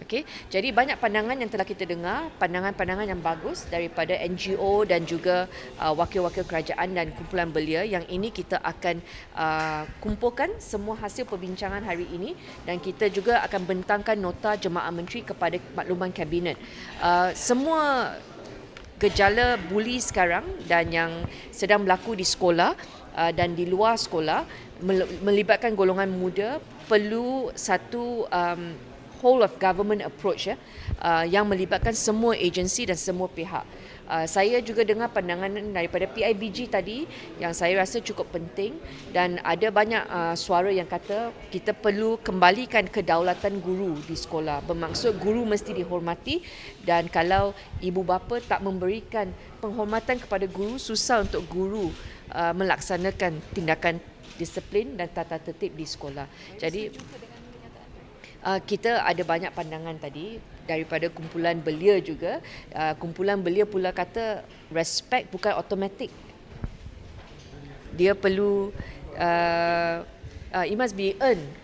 Okey, jadi banyak pandangan yang telah kita dengar, pandangan-pandangan yang bagus daripada NGO dan juga uh, wakil-wakil kerajaan dan kumpulan belia yang ini kita akan uh, kumpulkan semua hasil perbincangan hari ini dan kita juga akan bentangkan nota jemaah menteri kepada makluman kabinet. Uh, semua gejala buli sekarang dan yang sedang berlaku di sekolah uh, dan di luar sekolah mel- melibatkan golongan muda perlu satu um, whole of government approach ya uh, yang melibatkan semua agensi dan semua pihak. Uh, saya juga dengar pandangan daripada PIBG tadi yang saya rasa cukup penting dan ada banyak uh, suara yang kata kita perlu kembalikan kedaulatan guru di sekolah. Bermaksud guru mesti dihormati dan kalau ibu bapa tak memberikan penghormatan kepada guru susah untuk guru uh, melaksanakan tindakan disiplin dan tata tertib di sekolah. Jadi Uh, kita ada banyak pandangan tadi daripada kumpulan belia juga. Uh, kumpulan belia pula kata respect bukan automatik. Dia perlu uh, uh, it must be earned